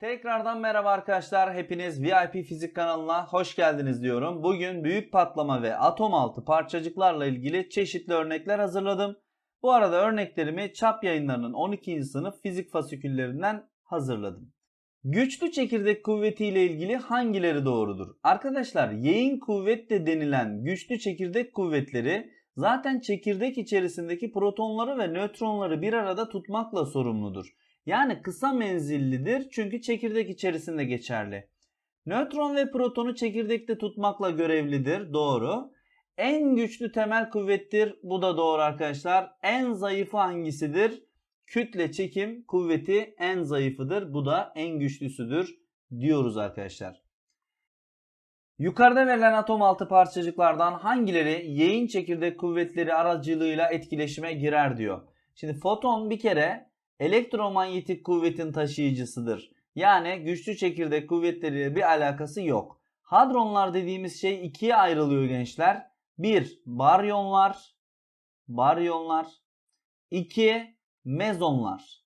Tekrardan merhaba arkadaşlar. Hepiniz VIP Fizik kanalına hoş geldiniz diyorum. Bugün büyük patlama ve atom altı parçacıklarla ilgili çeşitli örnekler hazırladım. Bu arada örneklerimi Çap yayınlarının 12. sınıf fizik fasiküllerinden hazırladım. Güçlü çekirdek kuvveti ile ilgili hangileri doğrudur? Arkadaşlar yayın kuvvet de denilen güçlü çekirdek kuvvetleri zaten çekirdek içerisindeki protonları ve nötronları bir arada tutmakla sorumludur. Yani kısa menzillidir çünkü çekirdek içerisinde geçerli. Nötron ve protonu çekirdekte tutmakla görevlidir. Doğru. En güçlü temel kuvvettir. Bu da doğru arkadaşlar. En zayıfı hangisidir? Kütle çekim kuvveti en zayıfıdır. Bu da en güçlüsüdür diyoruz arkadaşlar. Yukarıda verilen atom altı parçacıklardan hangileri yayın çekirdek kuvvetleri aracılığıyla etkileşime girer diyor. Şimdi foton bir kere elektromanyetik kuvvetin taşıyıcısıdır. Yani güçlü çekirdek kuvvetleriyle bir alakası yok. Hadronlar dediğimiz şey ikiye ayrılıyor gençler. 1. Baryonlar. Baryonlar. 2. Mezonlar.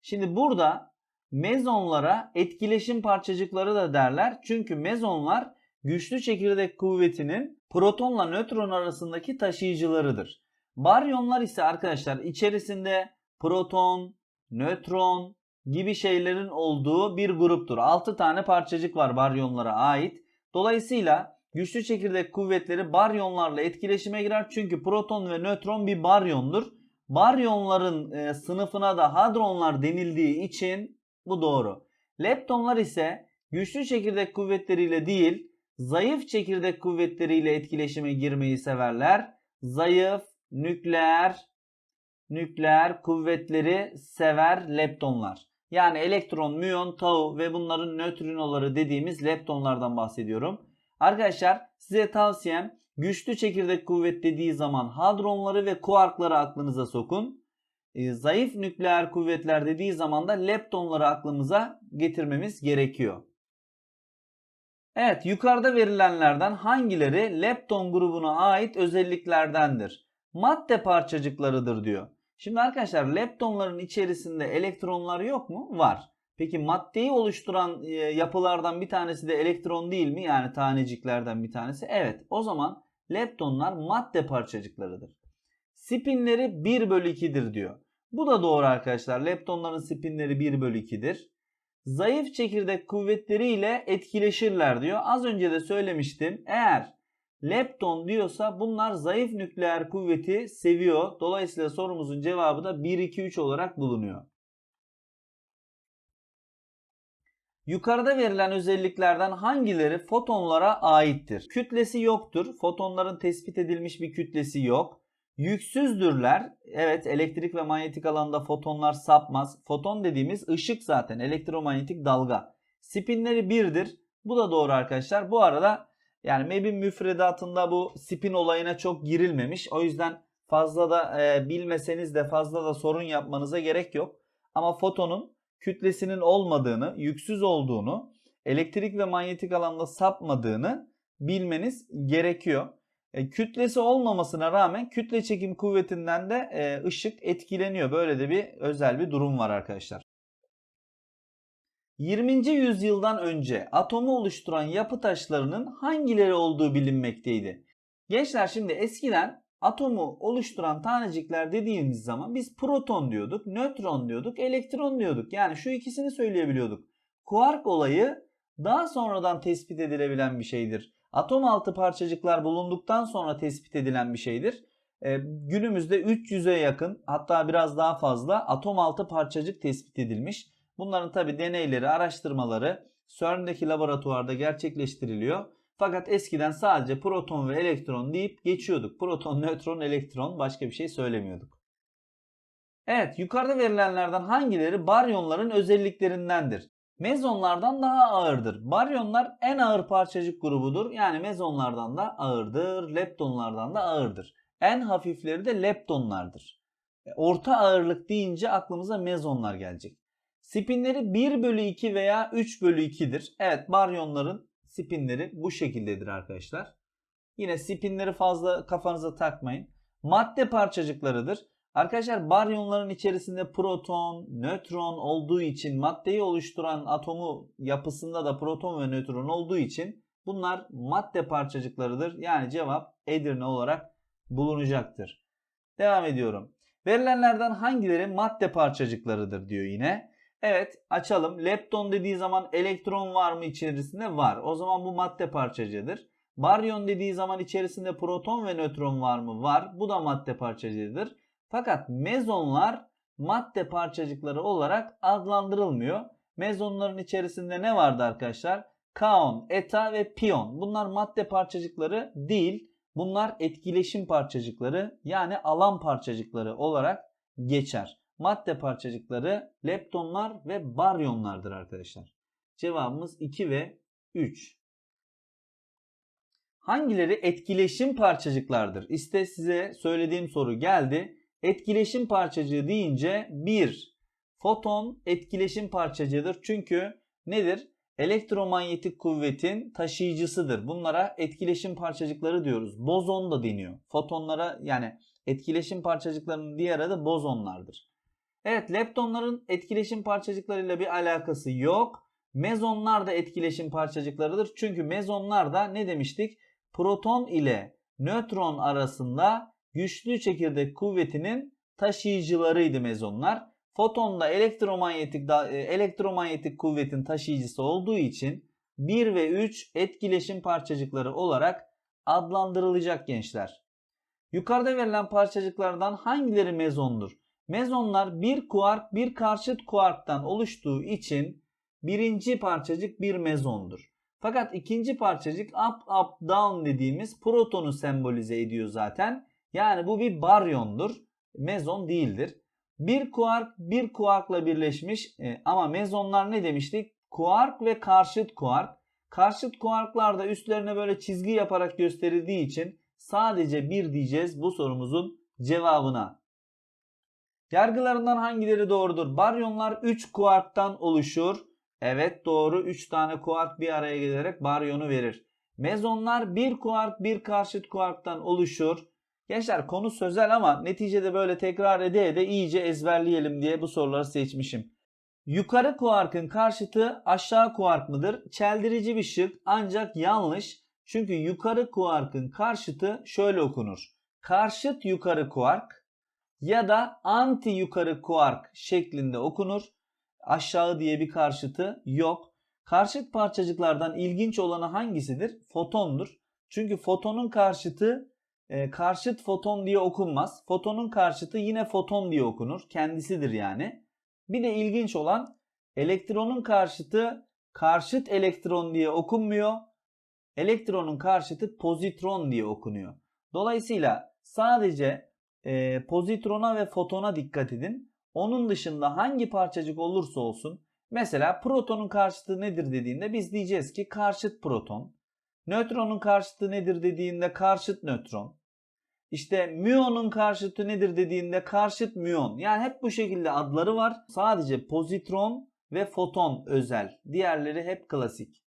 Şimdi burada mezonlara etkileşim parçacıkları da derler. Çünkü mezonlar güçlü çekirdek kuvvetinin protonla nötron arasındaki taşıyıcılarıdır. Baryonlar ise arkadaşlar içerisinde proton, nötron gibi şeylerin olduğu bir gruptur. 6 tane parçacık var baryonlara ait. Dolayısıyla güçlü çekirdek kuvvetleri baryonlarla etkileşime girer. Çünkü proton ve nötron bir baryondur. Baryonların e, sınıfına da hadronlar denildiği için bu doğru. Leptonlar ise güçlü çekirdek kuvvetleriyle değil, zayıf çekirdek kuvvetleriyle etkileşime girmeyi severler. Zayıf, nükleer, nükleer kuvvetleri sever leptonlar. Yani elektron, müyon, tau ve bunların nötrinoları dediğimiz leptonlardan bahsediyorum. Arkadaşlar size tavsiyem güçlü çekirdek kuvvet dediği zaman hadronları ve kuarkları aklınıza sokun. E, zayıf nükleer kuvvetler dediği zaman da leptonları aklımıza getirmemiz gerekiyor. Evet yukarıda verilenlerden hangileri lepton grubuna ait özelliklerdendir? Madde parçacıklarıdır diyor. Şimdi arkadaşlar leptonların içerisinde elektronlar yok mu? Var. Peki maddeyi oluşturan e, yapılardan bir tanesi de elektron değil mi? Yani taneciklerden bir tanesi. Evet. O zaman leptonlar madde parçacıklarıdır. Spinleri 1 bölü 2'dir diyor. Bu da doğru arkadaşlar. Leptonların spinleri 1 bölü 2'dir. Zayıf çekirdek kuvvetleriyle etkileşirler diyor. Az önce de söylemiştim. Eğer lepton diyorsa bunlar zayıf nükleer kuvveti seviyor. Dolayısıyla sorumuzun cevabı da 1, 2, 3 olarak bulunuyor. Yukarıda verilen özelliklerden hangileri fotonlara aittir? Kütlesi yoktur. Fotonların tespit edilmiş bir kütlesi yok. Yüksüzdürler. Evet elektrik ve manyetik alanda fotonlar sapmaz. Foton dediğimiz ışık zaten elektromanyetik dalga. Spinleri birdir. Bu da doğru arkadaşlar. Bu arada yani MEB'in müfredatında bu spin olayına çok girilmemiş. O yüzden fazla da e, bilmeseniz de fazla da sorun yapmanıza gerek yok. Ama fotonun kütlesinin olmadığını, yüksüz olduğunu, elektrik ve manyetik alanda sapmadığını bilmeniz gerekiyor. E, kütlesi olmamasına rağmen kütle çekim kuvvetinden de e, ışık etkileniyor. Böyle de bir özel bir durum var arkadaşlar. 20. yüzyıldan önce atomu oluşturan yapı taşlarının hangileri olduğu bilinmekteydi. Gençler şimdi eskiden atomu oluşturan tanecikler dediğimiz zaman biz proton diyorduk, nötron diyorduk, elektron diyorduk. Yani şu ikisini söyleyebiliyorduk. Kuark olayı daha sonradan tespit edilebilen bir şeydir. Atom altı parçacıklar bulunduktan sonra tespit edilen bir şeydir. E, günümüzde 300'e yakın hatta biraz daha fazla atom altı parçacık tespit edilmiş. Bunların tabi deneyleri, araştırmaları CERN'deki laboratuvarda gerçekleştiriliyor. Fakat eskiden sadece proton ve elektron deyip geçiyorduk. Proton, nötron, elektron başka bir şey söylemiyorduk. Evet yukarıda verilenlerden hangileri baryonların özelliklerindendir? Mezonlardan daha ağırdır. Baryonlar en ağır parçacık grubudur. Yani mezonlardan da ağırdır. Leptonlardan da ağırdır. En hafifleri de leptonlardır. Orta ağırlık deyince aklımıza mezonlar gelecek. Spinleri 1 bölü 2 veya 3 bölü 2'dir. Evet baryonların spinleri bu şekildedir arkadaşlar. Yine spinleri fazla kafanıza takmayın. Madde parçacıklarıdır. Arkadaşlar baryonların içerisinde proton, nötron olduğu için maddeyi oluşturan atomu yapısında da proton ve nötron olduğu için bunlar madde parçacıklarıdır. Yani cevap Edirne olarak bulunacaktır. Devam ediyorum. Verilenlerden hangileri madde parçacıklarıdır diyor yine. Evet açalım. Lepton dediği zaman elektron var mı içerisinde? Var. O zaman bu madde parçacığıdır. Baryon dediği zaman içerisinde proton ve nötron var mı? Var. Bu da madde parçacığıdır. Fakat mezonlar madde parçacıkları olarak adlandırılmıyor. Mezonların içerisinde ne vardı arkadaşlar? Kaon, eta ve piyon. Bunlar madde parçacıkları değil. Bunlar etkileşim parçacıkları yani alan parçacıkları olarak geçer. Madde parçacıkları leptonlar ve baryonlardır arkadaşlar. Cevabımız 2 ve 3. Hangileri etkileşim parçacıklardır? İşte size söylediğim soru geldi. Etkileşim parçacığı deyince 1. Foton etkileşim parçacığıdır. Çünkü nedir? Elektromanyetik kuvvetin taşıyıcısıdır. Bunlara etkileşim parçacıkları diyoruz. Bozon da deniyor. Fotonlara yani etkileşim parçacıklarının diğer adı bozonlardır. Evet leptonların etkileşim parçacıklarıyla bir alakası yok. Mezonlar da etkileşim parçacıklarıdır. Çünkü mezonlar da ne demiştik? Proton ile nötron arasında güçlü çekirdek kuvvetinin taşıyıcılarıydı mezonlar. Foton da elektromanyetik e, elektromanyetik kuvvetin taşıyıcısı olduğu için 1 ve 3 etkileşim parçacıkları olarak adlandırılacak gençler. Yukarıda verilen parçacıklardan hangileri mezondur? Mezonlar bir kuark bir karşıt kuarktan oluştuğu için birinci parçacık bir mezondur. Fakat ikinci parçacık up up down dediğimiz protonu sembolize ediyor zaten. Yani bu bir baryondur. Mezon değildir. Bir kuark bir kuarkla birleşmiş e, ama mezonlar ne demiştik? Kuark ve karşıt kuark. Karşıt kuarklarda üstlerine böyle çizgi yaparak gösterildiği için sadece bir diyeceğiz bu sorumuzun cevabına. Yargılarından hangileri doğrudur? Baryonlar 3 kuarktan oluşur. Evet doğru 3 tane kuark bir araya gelerek baryonu verir. Mezonlar 1 kuark bir karşıt kuarktan oluşur. Gençler konu sözel ama neticede böyle tekrar ede ede iyice ezberleyelim diye bu soruları seçmişim. Yukarı kuarkın karşıtı aşağı kuark mıdır? Çeldirici bir şık ancak yanlış. Çünkü yukarı kuarkın karşıtı şöyle okunur. Karşıt yukarı kuark ya da anti yukarı kuark şeklinde okunur. Aşağı diye bir karşıtı yok. Karşıt parçacıklardan ilginç olanı hangisidir? Fotondur. Çünkü fotonun karşıtı e, karşıt foton diye okunmaz. Fotonun karşıtı yine foton diye okunur. Kendisidir yani. Bir de ilginç olan elektronun karşıtı karşıt elektron diye okunmuyor. Elektronun karşıtı pozitron diye okunuyor. Dolayısıyla sadece e, pozitrona ve fotona dikkat edin. Onun dışında hangi parçacık olursa olsun mesela protonun karşıtı nedir dediğinde biz diyeceğiz ki karşıt proton. Nötronun karşıtı nedir dediğinde karşıt nötron. İşte müyonun karşıtı nedir dediğinde karşıt müyon. Yani hep bu şekilde adları var. Sadece pozitron ve foton özel. Diğerleri hep klasik.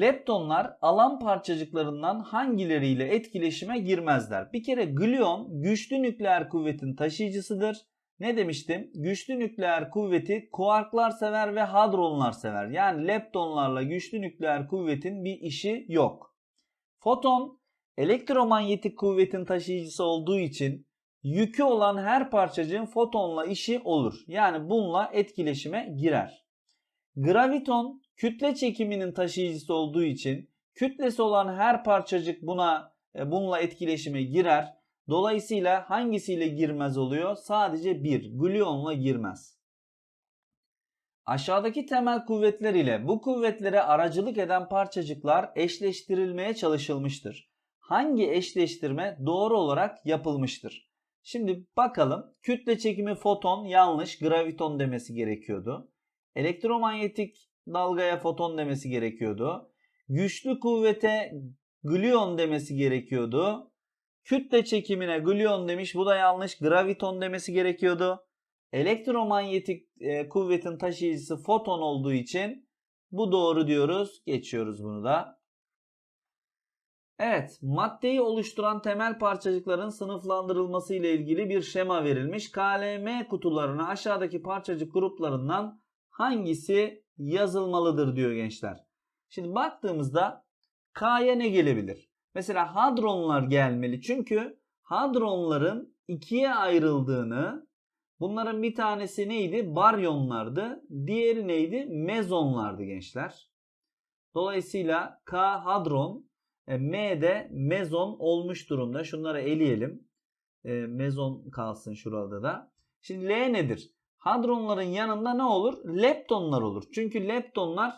Leptonlar alan parçacıklarından hangileriyle etkileşime girmezler? Bir kere glyon güçlü nükleer kuvvetin taşıyıcısıdır. Ne demiştim? Güçlü nükleer kuvveti kuarklar sever ve hadronlar sever. Yani leptonlarla güçlü nükleer kuvvetin bir işi yok. Foton elektromanyetik kuvvetin taşıyıcısı olduğu için yükü olan her parçacığın fotonla işi olur. Yani bununla etkileşime girer. Graviton kütle çekiminin taşıyıcısı olduğu için kütlesi olan her parçacık buna e, bununla etkileşime girer. Dolayısıyla hangisiyle girmez oluyor? Sadece bir. Gluonla girmez. Aşağıdaki temel kuvvetler ile bu kuvvetlere aracılık eden parçacıklar eşleştirilmeye çalışılmıştır. Hangi eşleştirme doğru olarak yapılmıştır? Şimdi bakalım. Kütle çekimi foton yanlış. Graviton demesi gerekiyordu. Elektromanyetik dalgaya foton demesi gerekiyordu. Güçlü kuvvete gluon demesi gerekiyordu. Kütle çekimine gluon demiş. Bu da yanlış. Graviton demesi gerekiyordu. Elektromanyetik e, kuvvetin taşıyıcısı foton olduğu için bu doğru diyoruz. Geçiyoruz bunu da. Evet, maddeyi oluşturan temel parçacıkların sınıflandırılması ile ilgili bir şema verilmiş. KLM kutularına aşağıdaki parçacık gruplarından hangisi yazılmalıdır diyor gençler. Şimdi baktığımızda K'ya ne gelebilir? Mesela hadronlar gelmeli. Çünkü hadronların ikiye ayrıldığını bunların bir tanesi neydi? Baryonlardı. Diğeri neydi? Mezonlardı gençler. Dolayısıyla K hadron, e, M de mezon olmuş durumda. Şunları eleyelim. E, mezon kalsın şurada da. Şimdi L nedir? Hadronların yanında ne olur? Leptonlar olur. Çünkü leptonlar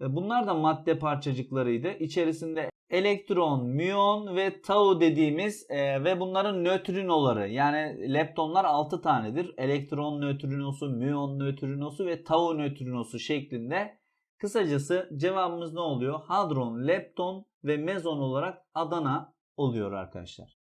e, bunlar da madde parçacıklarıydı. İçerisinde elektron, müyon ve tau dediğimiz e, ve bunların nötrinoları yani leptonlar 6 tanedir. Elektron nötrinosu, müyon nötrinosu ve tau nötrinosu şeklinde. Kısacası cevabımız ne oluyor? Hadron, lepton ve mezon olarak Adana oluyor arkadaşlar.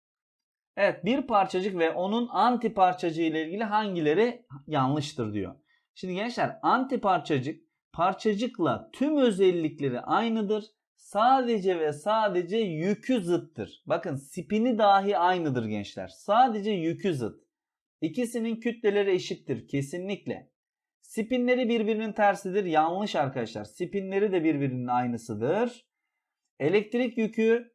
Evet bir parçacık ve onun anti parçacığı ile ilgili hangileri yanlıştır diyor. Şimdi gençler anti parçacık parçacıkla tüm özellikleri aynıdır. Sadece ve sadece yükü zıttır. Bakın spini dahi aynıdır gençler. Sadece yükü zıt. İkisinin kütleleri eşittir kesinlikle. Spinleri birbirinin tersidir. Yanlış arkadaşlar. Spinleri de birbirinin aynısıdır. Elektrik yükü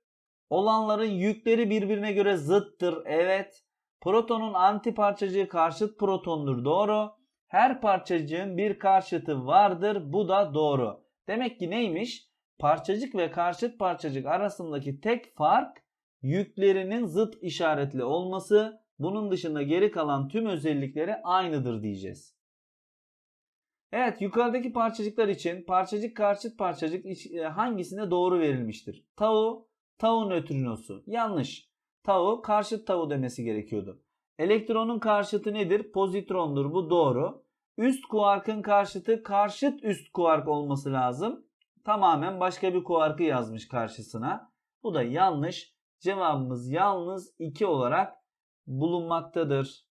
olanların yükleri birbirine göre zıttır. Evet. Protonun anti parçacığı karşıt protondur. Doğru. Her parçacığın bir karşıtı vardır. Bu da doğru. Demek ki neymiş? Parçacık ve karşıt parçacık arasındaki tek fark yüklerinin zıt işaretli olması. Bunun dışında geri kalan tüm özellikleri aynıdır diyeceğiz. Evet yukarıdaki parçacıklar için parçacık karşıt parçacık e, hangisine doğru verilmiştir? Tau, tau nötrinosu. Yanlış. Tau karşıt tau demesi gerekiyordu. Elektronun karşıtı nedir? Pozitrondur. Bu doğru. Üst kuarkın karşıtı karşıt üst kuark olması lazım. Tamamen başka bir kuarkı yazmış karşısına. Bu da yanlış. Cevabımız yalnız 2 olarak bulunmaktadır.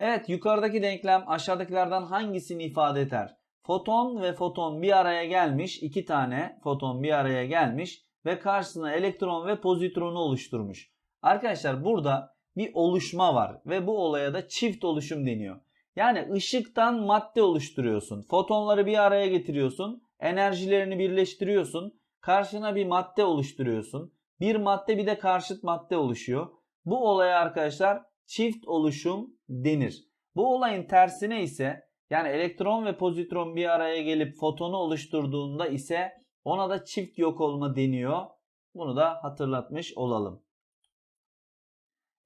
Evet yukarıdaki denklem aşağıdakilerden hangisini ifade eder? Foton ve foton bir araya gelmiş. iki tane foton bir araya gelmiş ve karşısına elektron ve pozitronu oluşturmuş. Arkadaşlar burada bir oluşma var ve bu olaya da çift oluşum deniyor. Yani ışıktan madde oluşturuyorsun. Fotonları bir araya getiriyorsun. Enerjilerini birleştiriyorsun. Karşına bir madde oluşturuyorsun. Bir madde bir de karşıt madde oluşuyor. Bu olaya arkadaşlar çift oluşum denir. Bu olayın tersine ise yani elektron ve pozitron bir araya gelip fotonu oluşturduğunda ise ona da çift yok olma deniyor. Bunu da hatırlatmış olalım.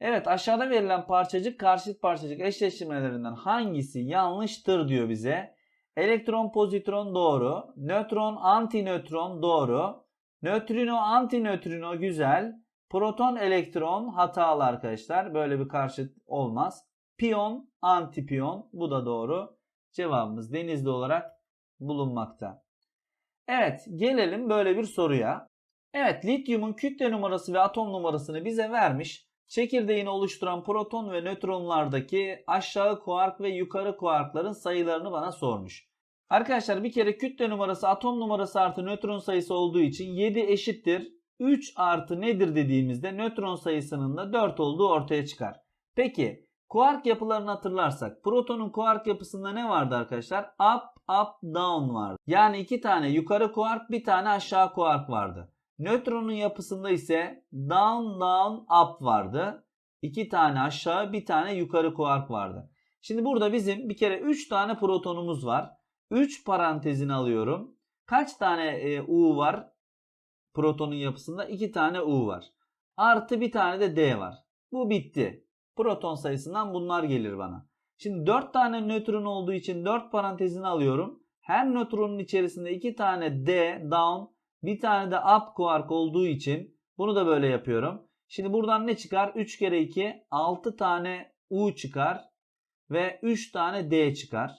Evet aşağıda verilen parçacık karşıt parçacık eşleştirmelerinden hangisi yanlıştır diyor bize. Elektron pozitron doğru. Nötron antinötron doğru. Nötrino antinötrino güzel. Proton elektron hatalı arkadaşlar. Böyle bir karşıt olmaz. Piyon antipiyon bu da doğru. Cevabımız denizli olarak bulunmakta. Evet gelelim böyle bir soruya. Evet lityumun kütle numarası ve atom numarasını bize vermiş. Çekirdeğini oluşturan proton ve nötronlardaki aşağı kuark ve yukarı kuarkların sayılarını bana sormuş. Arkadaşlar bir kere kütle numarası atom numarası artı nötron sayısı olduğu için 7 eşittir. 3 artı nedir dediğimizde nötron sayısının da 4 olduğu ortaya çıkar. Peki kuark yapılarını hatırlarsak protonun kuark yapısında ne vardı arkadaşlar? Up, up, down vardı. Yani iki tane yukarı kuark bir tane aşağı kuark vardı. Nötronun yapısında ise down, down, up vardı. İki tane aşağı bir tane yukarı kuark vardı. Şimdi burada bizim bir kere 3 tane protonumuz var. 3 parantezini alıyorum. Kaç tane e, U var? Protonun yapısında 2 tane U var. Artı bir tane de D var. Bu bitti. Proton sayısından bunlar gelir bana. Şimdi 4 tane nötron olduğu için 4 parantezini alıyorum. Her nötronun içerisinde 2 tane D down bir tane de up kuark olduğu için bunu da böyle yapıyorum. Şimdi buradan ne çıkar? 3 kere 2 6 tane U çıkar ve 3 tane D çıkar.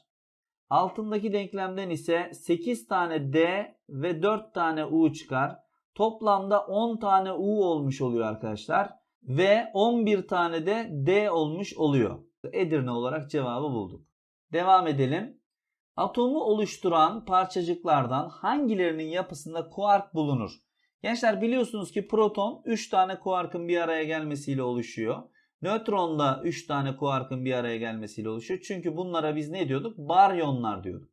Altındaki denklemden ise 8 tane D ve 4 tane U çıkar. Toplamda 10 tane U olmuş oluyor arkadaşlar. Ve 11 tane de D olmuş oluyor. Edirne olarak cevabı bulduk. Devam edelim. Atomu oluşturan parçacıklardan hangilerinin yapısında kuark bulunur? Gençler biliyorsunuz ki proton 3 tane kuarkın bir araya gelmesiyle oluşuyor. Nötron da 3 tane kuarkın bir araya gelmesiyle oluşuyor. Çünkü bunlara biz ne diyorduk? Baryonlar diyorduk.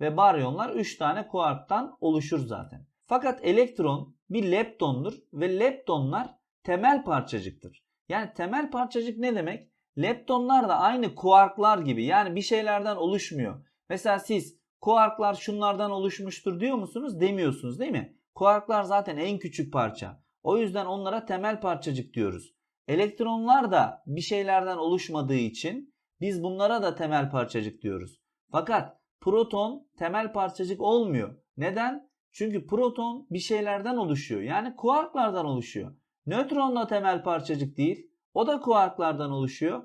Ve baryonlar 3 tane kuarktan oluşur zaten. Fakat elektron bir leptondur ve leptonlar temel parçacıktır. Yani temel parçacık ne demek? Leptonlar da aynı kuarklar gibi yani bir şeylerden oluşmuyor. Mesela siz kuarklar şunlardan oluşmuştur diyor musunuz? Demiyorsunuz değil mi? Kuarklar zaten en küçük parça. O yüzden onlara temel parçacık diyoruz. Elektronlar da bir şeylerden oluşmadığı için biz bunlara da temel parçacık diyoruz. Fakat proton temel parçacık olmuyor. Neden? Çünkü proton bir şeylerden oluşuyor. Yani kuarklardan oluşuyor. Nötron da temel parçacık değil. O da kuarklardan oluşuyor.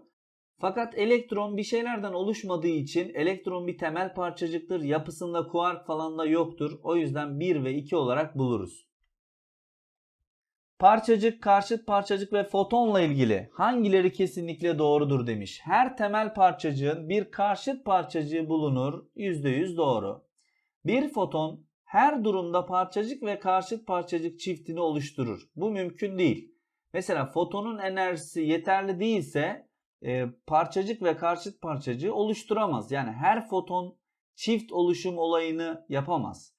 Fakat elektron bir şeylerden oluşmadığı için elektron bir temel parçacıktır. Yapısında kuark falan da yoktur. O yüzden 1 ve 2 olarak buluruz. Parçacık, karşıt parçacık ve fotonla ilgili hangileri kesinlikle doğrudur demiş. Her temel parçacığın bir karşıt parçacığı bulunur. %100 doğru. Bir foton her durumda parçacık ve karşıt parçacık çiftini oluşturur. Bu mümkün değil. Mesela fotonun enerjisi yeterli değilse e, parçacık ve karşıt parçacığı oluşturamaz. Yani her foton çift oluşum olayını yapamaz.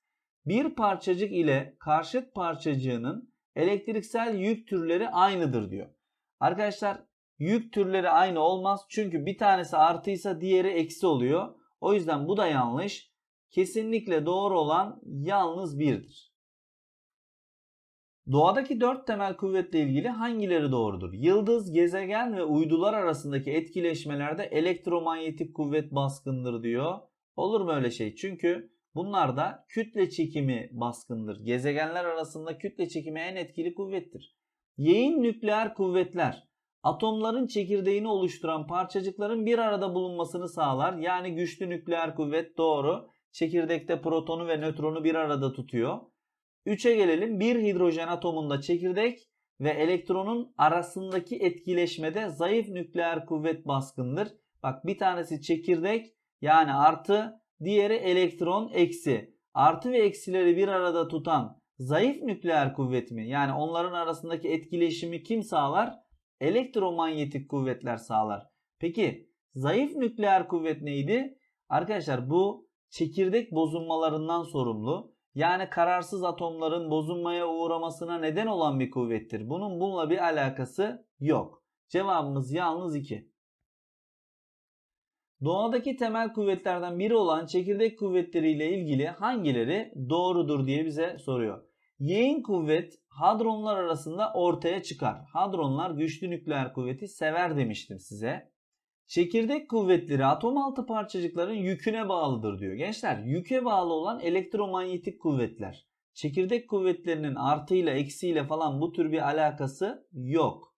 Bir parçacık ile karşıt parçacığının elektriksel yük türleri aynıdır diyor. Arkadaşlar yük türleri aynı olmaz. Çünkü bir tanesi artıysa diğeri eksi oluyor. O yüzden bu da yanlış. Kesinlikle doğru olan yalnız birdir. Doğadaki dört temel kuvvetle ilgili hangileri doğrudur? Yıldız, gezegen ve uydular arasındaki etkileşmelerde elektromanyetik kuvvet baskındır diyor. Olur mu öyle şey? Çünkü bunlarda kütle çekimi baskındır. Gezegenler arasında kütle çekimi en etkili kuvvettir. Yeğin nükleer kuvvetler atomların çekirdeğini oluşturan parçacıkların bir arada bulunmasını sağlar. Yani güçlü nükleer kuvvet doğru. Çekirdekte protonu ve nötronu bir arada tutuyor. 3'e gelelim. Bir hidrojen atomunda çekirdek ve elektronun arasındaki etkileşmede zayıf nükleer kuvvet baskındır. Bak bir tanesi çekirdek yani artı, diğeri elektron eksi. Artı ve eksileri bir arada tutan zayıf nükleer kuvvet mi? Yani onların arasındaki etkileşimi kim sağlar? Elektromanyetik kuvvetler sağlar. Peki zayıf nükleer kuvvet neydi? Arkadaşlar bu çekirdek bozulmalarından sorumlu. Yani kararsız atomların bozulmaya uğramasına neden olan bir kuvvettir. Bunun bununla bir alakası yok. Cevabımız yalnız 2. Doğadaki temel kuvvetlerden biri olan çekirdek kuvvetleriyle ilgili hangileri doğrudur diye bize soruyor. Yeğin kuvvet hadronlar arasında ortaya çıkar. Hadronlar güçlü nükleer kuvveti sever demiştim size. Çekirdek kuvvetleri atom altı parçacıkların yüküne bağlıdır diyor. Gençler yüke bağlı olan elektromanyetik kuvvetler. Çekirdek kuvvetlerinin artıyla eksiyle falan bu tür bir alakası yok.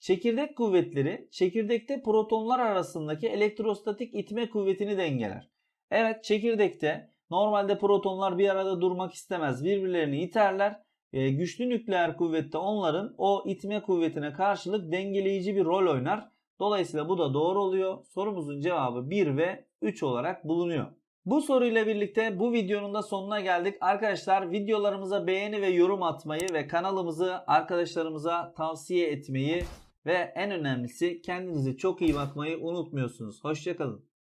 Çekirdek kuvvetleri çekirdekte protonlar arasındaki elektrostatik itme kuvvetini dengeler. Evet çekirdekte normalde protonlar bir arada durmak istemez birbirlerini iterler. E, güçlü nükleer kuvvette onların o itme kuvvetine karşılık dengeleyici bir rol oynar. Dolayısıyla bu da doğru oluyor. Sorumuzun cevabı 1 ve 3 olarak bulunuyor. Bu soruyla birlikte bu videonun da sonuna geldik. Arkadaşlar videolarımıza beğeni ve yorum atmayı ve kanalımızı arkadaşlarımıza tavsiye etmeyi ve en önemlisi kendinize çok iyi bakmayı unutmuyorsunuz. Hoşçakalın.